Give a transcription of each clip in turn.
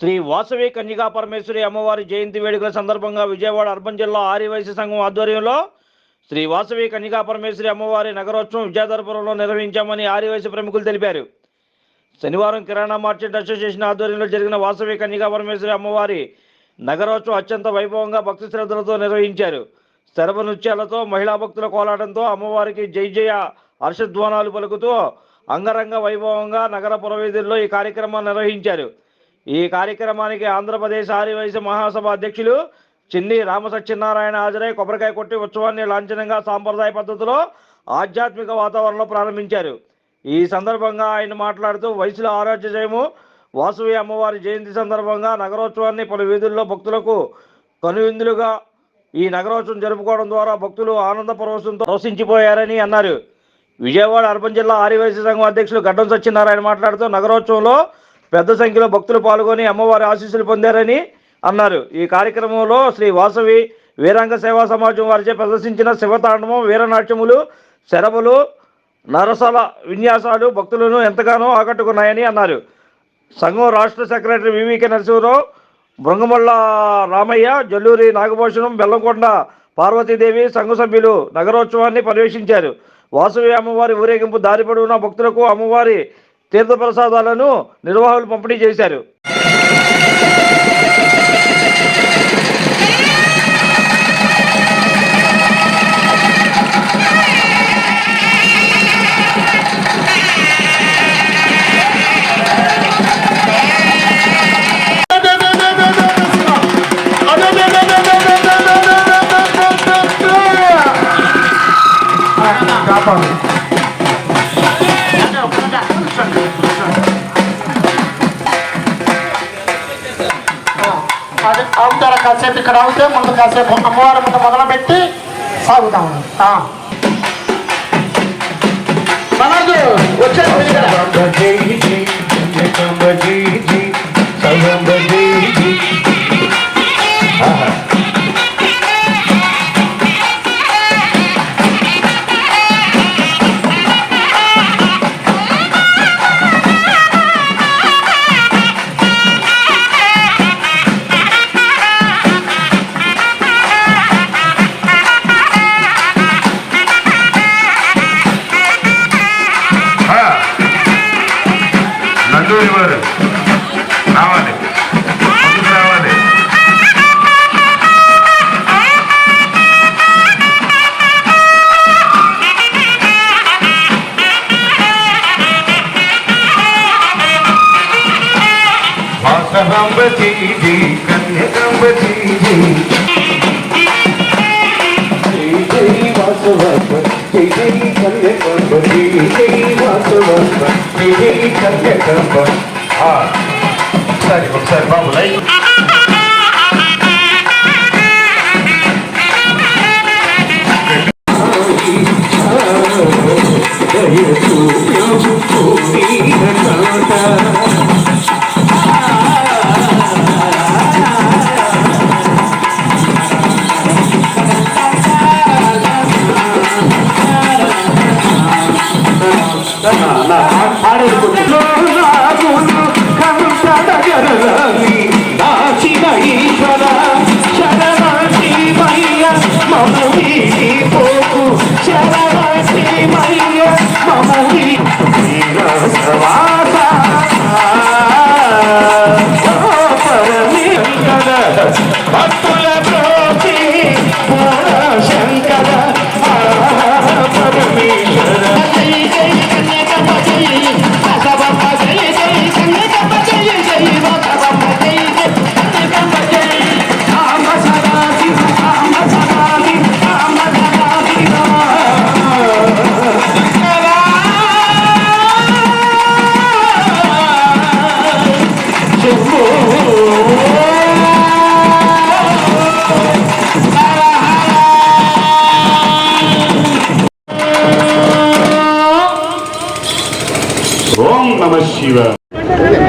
శ్రీ వాసవి కన్యకా పరమేశ్వరి అమ్మవారి జయంతి వేడుకల సందర్భంగా విజయవాడ అర్బన్ జిల్లా ఆర్యవైశ్య సంఘం ఆధ్వర్యంలో శ్రీ వాసవి కన్యకా పరమేశ్వరి అమ్మవారి నగరోత్సవం విద్యాధరపురంలో నిర్వహించామని ఆర్యవైశ్య ప్రముఖులు తెలిపారు. శనివారం కిరాణా మార్కెట్ అసోసియేషన్ ఆధ్వర్యంలో జరిగిన వాసవి కన్యకా పరమేశ్వరి అమ్మవారి నగరోత్సవం అత్యంత వైభవంగా భక్తి శ్రద్ధలతో నిర్వహించారు. శరభ నృత్యాలతో మహిళా భక్తుల కోలాటంతో అమ్మవారికి జై జయ హర్షధ్వానాలు పలుకుతూ అంగరంగ వైభవంగా నగర పురవీధుల్లో ఈ కార్యక్రమాన్ని నిర్వహించారు. ఈ కార్యక్రమానికి ఆంధ్రప్రదేశ్ ఆర్యవైశ్య మహాసభ అధ్యక్షులు చిన్ని రామ సత్యనారాయణ హాజరై కొబ్బరికాయ కొట్టి ఉత్సవాన్ని లాంఛనంగా సాంప్రదాయ పద్ధతిలో ఆధ్యాత్మిక వాతావరణంలో ప్రారంభించారు. ఈ సందర్భంగా ఆయన మాట్లాడుతూ వయసులో ఆరోగ్య జయము వాసవి అమ్మవారి జయంతి సందర్భంగా నగరోత్సవాన్ని పలు వీధుల్లో భక్తులకు కనువిందులుగా ఈ నగరోత్సవం జరుపుకోవడం ద్వారా భక్తులు ఆనంద పరవశంతో రోషించిపోయారని అన్నారు. విజయవాడ అర్బన్ జిల్లా ఆర్యవైశ్య సంఘం అధ్యక్షులు గడ్డం సత్యనారాయణ మాట్లాడుతూ నగరోత్సవంలో పెద్ద సంఖ్యలో భక్తులు పాల్గొని అమ్మవారి ఆశీస్సులు పొందారని అన్నారు. ఈ కార్యక్రమంలో శ్రీ వాసవి వీరాంగ సేవా సమాజం వారిచే ప్రదర్శించిన శివతాండవం వీరనాట్యములు శరబులు నరసల విన్యాసాలు భక్తులను ఎంతగానో ఆకట్టుకున్నాయని అన్నారు. సంఘం రాష్ట్ర సెక్రటరీ వివికే నరసింహరావు బృంగమల్ల రామయ్య జల్లూరి నాగభూషణం బెల్లంకొండ పార్వతీదేవి సంఘ సభ్యులు నగరోత్సవాన్ని పర్యవేక్షించారు. వాసవి అమ్మవారి ఊరేగింపు దారి పొడవున భక్తులకు అమ్మవారి తీర్థప్రసాదాలను నిర్వాహకులు పంపిణీ చేశారు. అవుతారా కాసేపు ఇక్కడ అవుతే ముందు కాసేపు అమ్మవారి ముందు మొదలుపెట్టి సాగుతాము ఆ. వాసనాంబ జీజీ కన్యకాంబ జీజీ సరే ఒకసారి బాబు లైక్ భక్తుల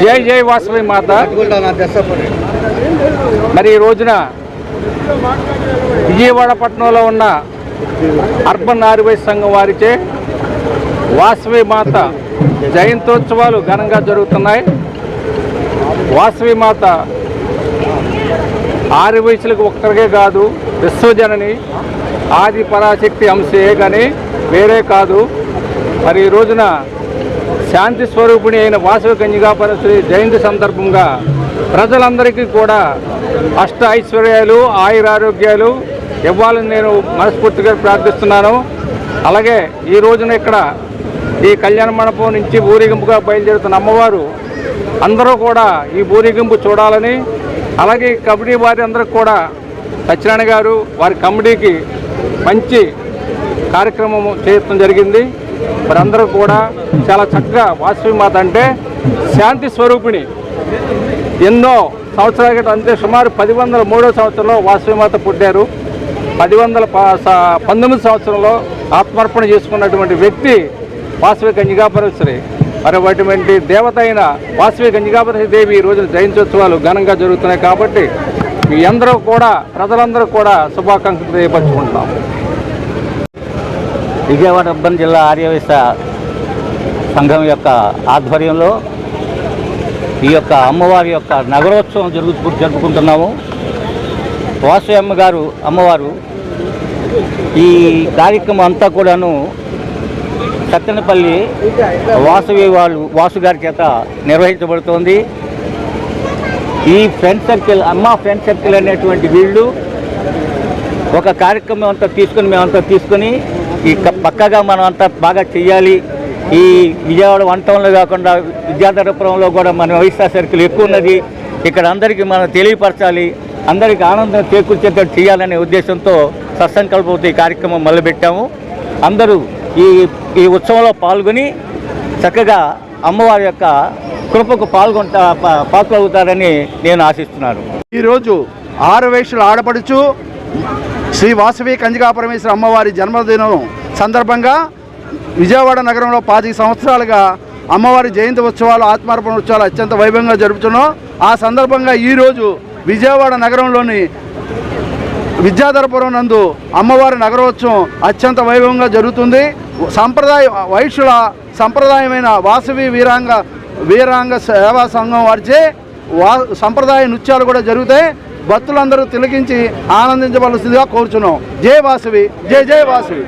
జై జై వాసవి మాత. మరి ఈ రోజున విజయవాడ పట్టణంలో ఉన్న అర్బన్ ఆరువై సంఘం వారిచే వాసవి మాత జయంతోత్సవాలు ఘనంగా జరుగుతున్నాయి. వాసవి మాత ఆరు వయసులకు ఒక్కరికే కాదు విశ్వజనని ఆది పరాశక్తి అంశే కానీ వేరే కాదు. మరి ఈ రోజున శాంతి స్వరూపిణి అయిన వాసవి కన్యకాపరశ్రీ జయంతి సందర్భంగా ప్రజలందరికీ కూడా అష్ట ఐశ్వర్యాలు ఆయురారోగ్యాలు ఇవ్వాలని నేను మనస్ఫూర్తిగా ప్రార్థిస్తున్నాను. అలాగే ఈ రోజున ఇక్కడ ఈ కళ్యాణ మండపం నుంచి ఊరేగింపుగా బయలుదేరుతున్న అమ్మవారు అందరూ కూడా ఈ ఊరేగింపు చూడాలని అలాగే కబడ్డీ వారి అందరికి కూడా సత్యనారాయణ గారు వారి కమిటీకి మంచి కార్యక్రమం చేయడం జరిగింది. మరందరూ కూడా చాలా చక్కగా వాసవి మాత అంటే శాంతి స్వరూపిణి. ఎన్నో సంవత్సరాల క్రితం అంతే సుమారు పది వందల మూడో సంవత్సరంలో వాసవి మాత పుట్టారు. పది వందల ప- పంతొమ్మిది సంవత్సరంలో ఆత్మార్పణ చేసుకున్నటువంటి వ్యక్తి వాసవి కన్యకాపరశ్రీ మరి అటువంటి దేవత అయిన వాసవి కన్యకాపరశ్రీ దేవి ఈ రోజున జయంత్యోత్సవాలు ఘనంగా జరుగుతున్నాయి కాబట్టి మీ అందరూ కూడా ప్రజలందరూ కూడా శుభాకాంక్షలు తెలియపరచుకుంటున్నాం. విజయవాడ అర్బన్ జిల్లా ఆర్యవేశ సంఘం యొక్క ఆధ్వర్యంలో ఈ యొక్క అమ్మవారి యొక్క నగరోత్సవం జరుగు జరుపుకుంటున్నాము. వాసు అమ్మగారు అమ్మవారు ఈ కార్యక్రమం అంతా కూడాను సత్తెనపల్లి వాసవి వాళ్ళు వాసు గారి చేత నిర్వహించబడుతోంది. ఈ ఫ్రెండ్ సర్కిల్ అమ్మ ఫ్రెండ్ సర్కిల్ అనేటువంటి వీళ్ళు ఒక కార్యక్రమం అంతా తీసుకుని మేమంతా తీసుకుని ఈ పక్కగా మనం అంతా బాగా చెయ్యాలి. ఈ విజయవాడ వన్ టౌన్లో కాకుండా విద్యాధరపురంలో కూడా మన వైఎస్ఆర్ సర్కిల్ ఎక్కువ ఉన్నది. ఇక్కడ అందరికీ మనం తెలియపరచాలి. అందరికీ ఆనందం చేకూర్చేటట్టు చేయాలనే ఉద్దేశంతో సత్సంకల్పంతో ఈ కార్యక్రమం మొదలుపెట్టాము. అందరూ ఈ ఈ ఉత్సవంలో పాల్గొని చక్కగా అమ్మవారి యొక్క కృపకు పాల్గొంటా పా- నేను ఆశిస్తున్నాను. ఈరోజు ఆరు వేషల ఆడపడుచు శ్రీ వాసవి కంజికాపరమేశ్వర అమ్మవారి జన్మదినం సందర్భంగా విజయవాడ నగరంలో పాతిక సంవత్సరాలుగా అమ్మవారి జయంతి ఉత్సవాలు ఆత్మార్పణ ఉత్సవాలు అత్యంత వైభవంగా జరుపుతున్నాం. ఆ సందర్భంగా ఈరోజు విజయవాడ నగరంలోని విద్యాధరపురం నందు అమ్మవారి నగరోత్సవం అత్యంత వైభవంగా జరుగుతుంది. సంప్రదాయ వైశ్యుల సంప్రదాయమైన వాసవి వీరాంగ వీరాంగ సేవా సంఘం వారిచే వా సంప్రదాయ నృత్యాలు కూడా జరుగుతాయి. భక్తులందరూ తిలకించి ఆనందించవలసిందిగా కోరుచున్నాం. జై వాసవి జై జై వాసవి.